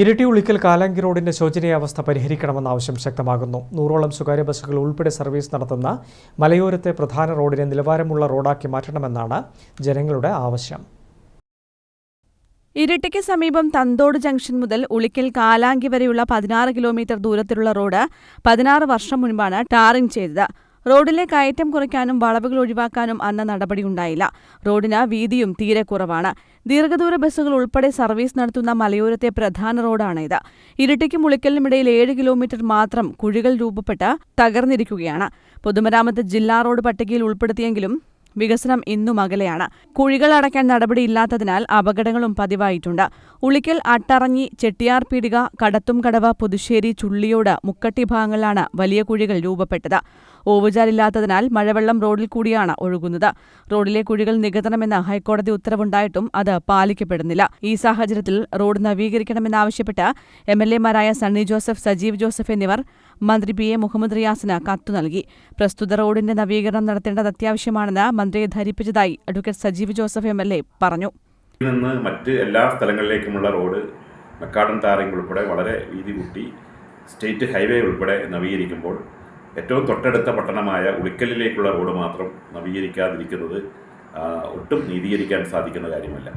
ഇരട്ടി ഉളിക്കൽ കാലാങ്കി റോഡിന്റെ ശോചനീയാവസ്ഥ പരിഹരിക്കണമെന്ന ആവശ്യം ശക്തമാകുന്നു. നൂറോളം സ്വകാര്യ ബസ്സുകൾ ഉൾപ്പെടെ സർവീസ് നടത്തുന്ന മലയോരത്തെ പ്രധാന റോഡിനെ നിലവാരമുള്ള റോഡാക്കി മാറ്റണമെന്നാണ് ജനങ്ങളുടെ ആവശ്യം. ഇരട്ടിക്ക് സമീപം തന്തോട് ജംഗ്ഷൻ മുതൽ ഉളിക്കൽ കാലാങ്കി വരെയുള്ള പതിനാറ് കിലോമീറ്റർ ദൂരത്തിലുള്ള റോഡ് പതിനാറ് വർഷം മുൻപാണ് ടാറിംഗ് ചെയ്തത്. റോഡിലെ കയറ്റം കുറയ്ക്കാനും വളവുകൾ ഒഴിവാക്കാനും അന്ന് നടപടിയുണ്ടായില്ല. റോഡിന് വീതിയും തീരെ കുറവാണ്. ദീർഘദൂര ബസ്സുകൾ ഉൾപ്പെടെ സർവീസ് നടത്തുന്ന മലയോരത്തെ പ്രധാന റോഡാണ് ഇത് ഇരിട്ടിക്കും ഉളിക്കലിനുമിടയിൽ ഏഴ് കിലോമീറ്റർ മാത്രം കുഴികൾ രൂപപ്പെട്ട് തകർന്നിരിക്കുകയാണ്. പൊതുമരാമത്ത് ജില്ലാ റോഡ് പട്ടികയിൽ ഉൾപ്പെടുത്തിയെങ്കിലും വികസനം ഇന്നും അകലെയാണ്. കുഴികൾ അടയ്ക്കാൻ നടപടിയില്ലാത്തതിനാൽ അപകടങ്ങളും പതിവായിട്ടുണ്ട്. ഉളിക്കൽ അട്ടറങ്ങി ചെട്ടിയാർ പീടിക കടത്തും കടവ പുതുശ്ശേരി ചുള്ളിയോട് മുക്കട്ടി ഭാഗങ്ങളിലാണ് വലിയ കുഴികൾ രൂപപ്പെട്ടത്. ഓവുചാലില്ലാത്തതിനാൽ മഴവെള്ളം റോഡിൽ കൂടിയാണ് ഒഴുകുന്നത്. റോഡിലെ കുഴികൾ നികത്തണമെന്ന് ഹൈക്കോടതി ഉത്തരവുണ്ടായിട്ടും അത് പാലിക്കപ്പെടുന്നില്ല. ഈ സാഹചര്യത്തിൽ റോഡ് നവീകരിക്കണമെന്നാവശ്യപ്പെട്ട് എം എൽ എമാരായ സണ്ണി ജോസഫ് സജീവ് ജോസഫ് എന്നിവർ മന്ത്രി പി എ മുഹമ്മദ് റിയാസിന് കത്തു നൽകി. പ്രസ്തുത റോഡിന്റെ നവീകരണം നടത്തേണ്ടത് അത്യാവശ്യമാണെന്ന് മന്ത്രിയെ ധരിപ്പിച്ചതായി advocate Sajeev Joseph M L A പറഞ്ഞു. നിന്ന് മറ്റ് എല്ലാ സ്ഥലങ്ങളിലേക്കുമുള്ള റോഡ് മെക്കാടൻ താറിംഗ് ഉൾപ്പെടെ വളരെ വീതി കൂട്ടി സ്റ്റേറ്റ് ഹൈവേ ഉൾപ്പെടെ നവീകരിക്കുമ്പോൾ ഏറ്റവും തൊട്ടടുത്ത പട്ടണമായ ഉളിക്കലിലേക്കുള്ള റോഡ് മാത്രം നവീകരിക്കാതിരിക്കുന്നത് ഒട്ടും നീതീകരിക്കാൻ സാധിക്കുന്ന കാര്യമല്ല.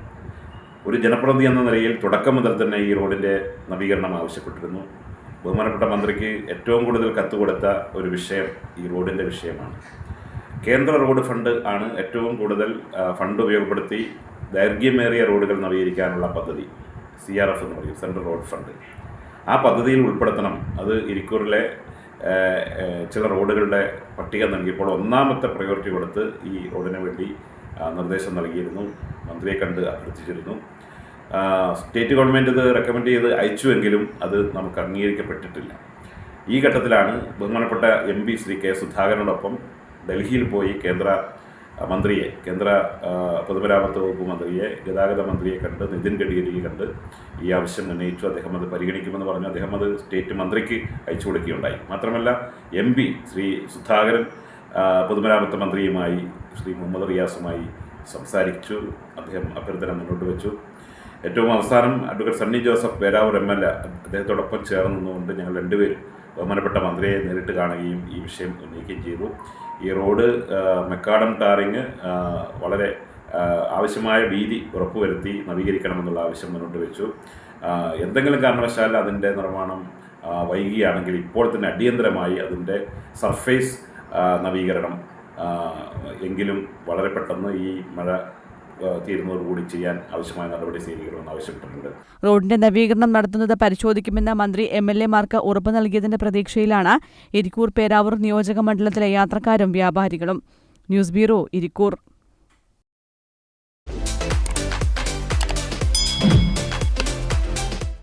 ഒരു ജനപ്രതിനിധി എന്ന നിലയിൽ തുടക്കം മുതൽ തന്നെ ഈ റോഡിന്റെ നവീകരണം ആവശ്യപ്പെട്ടിരുന്നു. ബഹുമാനപ്പെട്ട മന്ത്രിക്ക് ഏറ്റവും കൂടുതൽ കത്ത് കൊടുത്ത ഒരു വിഷയം ഈ റോഡിന്റെ വിഷയമാണ്. കേന്ദ്ര റോഡ് ഫണ്ട് ആണ് ഏറ്റവും കൂടുതൽ ഫണ്ട് ഉപയോഗപ്പെടുത്തി ദൈർഘ്യമേറിയ റോഡുകൾ നവീകരിക്കാനുള്ള പദ്ധതി സി ആർ എഫ് എന്ന് പറയും സെൻട്രൽ റോഡ് ഫണ്ട്. ആ പദ്ധതിയിൽ ഉൾപ്പെടുത്തണം. അത് ഇരിക്കൂറിലെ ചില റോഡുകളുടെ പട്ടിക നൽകിയപ്പോൾ ഒന്നാമത്തെ പ്രയോറിറ്റി കൊടുത്ത് ഈ റോഡിന് വേണ്ടി നിർദ്ദേശം നൽകിയിരുന്നു. മന്ത്രിയെ കണ്ട് അഭ്യർത്ഥിച്ചിരുന്നു. സ്റ്റേറ്റ് ഗവൺമെന്റ് ഇത് റെക്കമെൻഡ് ചെയ്ത് അയച്ചുവെങ്കിലും അത് നമുക്ക് അംഗീകരിക്കപ്പെട്ടിട്ടില്ല. ഈ ഘട്ടത്തിലാണ് ബഹുമാനപ്പെട്ട എം പി ശ്രീ കെ സുധാകരനോടൊപ്പം ഡൽഹിയിൽ പോയി കേന്ദ്ര മന്ത്രിയെ കേന്ദ്ര പൊതുമരാമത്ത് വകുപ്പ് മന്ത്രിയെ ഗതാഗത മന്ത്രിയെ കണ്ട് നിതിൻ ഗഡ്കരിയെ കണ്ട് ഈ ആവശ്യം ഉന്നയിച്ചു. അദ്ദേഹം അത് പരിഗണിക്കുമെന്ന് പറഞ്ഞു. അദ്ദേഹം അത് സ്റ്റേറ്റ് മന്ത്രിക്ക് അയച്ചു കൊടുക്കുകയുണ്ടായി. മാത്രമല്ല എം പി ശ്രീ സുധാകരൻ പൊതുമരാമത്ത് മന്ത്രിയുമായി ശ്രീ മുഹമ്മദ് റിയാസുമായി സംസാരിച്ചു അദ്ദേഹം അഭ്യർത്ഥന മുന്നോട്ട് വെച്ചു. ഏറ്റവും അവസാനം advocate Sunny Joseph Peravoor M L A അദ്ദേഹത്തോടൊപ്പം ചേർന്ന് നിന്നുകൊണ്ട് ഞങ്ങൾ രണ്ടുപേരും ബഹുമാനപ്പെട്ട മന്ത്രിയെ നേരിട്ട് കാണുകയും ഈ വിഷയം ഉന്നയിക്കുകയും ചെയ്തു. ഈ റോഡ് മെക്കാടം ടാറിങ് വളരെ ആവശ്യമായ വീതി ഉറപ്പുവരുത്തി നവീകരിക്കണമെന്നുള്ള ആവശ്യം മുന്നോട്ട് വെച്ചു. എന്തെങ്കിലും കാരണവശാൽ അതിന്റെ നിർമ്മാണം വൈകിയാണെങ്കിൽ ഇപ്പോൾ തന്നെ അടിയന്തരമായി അതിന്റെ സർഫേസ് നവീകരണം എങ്കിലും വളരെ പെട്ടെന്ന് ഈ മഴ തീരുന്നതോടുകൂടി ചെയ്യാൻ ആവശ്യമായ നടപടി സ്വീകരിക്കണമെന്ന് ആവശ്യപ്പെട്ടിട്ടുണ്ട്. റോഡിന്റെ നവീകരണം നടത്തുന്നത് പരിശോധിക്കുമെന്ന് മന്ത്രി എം എൽ എമാർക്ക് ഉറപ്പ് നൽകിയതിന്റെ പ്രതീക്ഷയിലാണ് ഇരിക്കൂർ പേരാവൂർ നിയോജക മണ്ഡലത്തിലെ യാത്രക്കാരും വ്യാപാരികളും. News bureau Irikkur.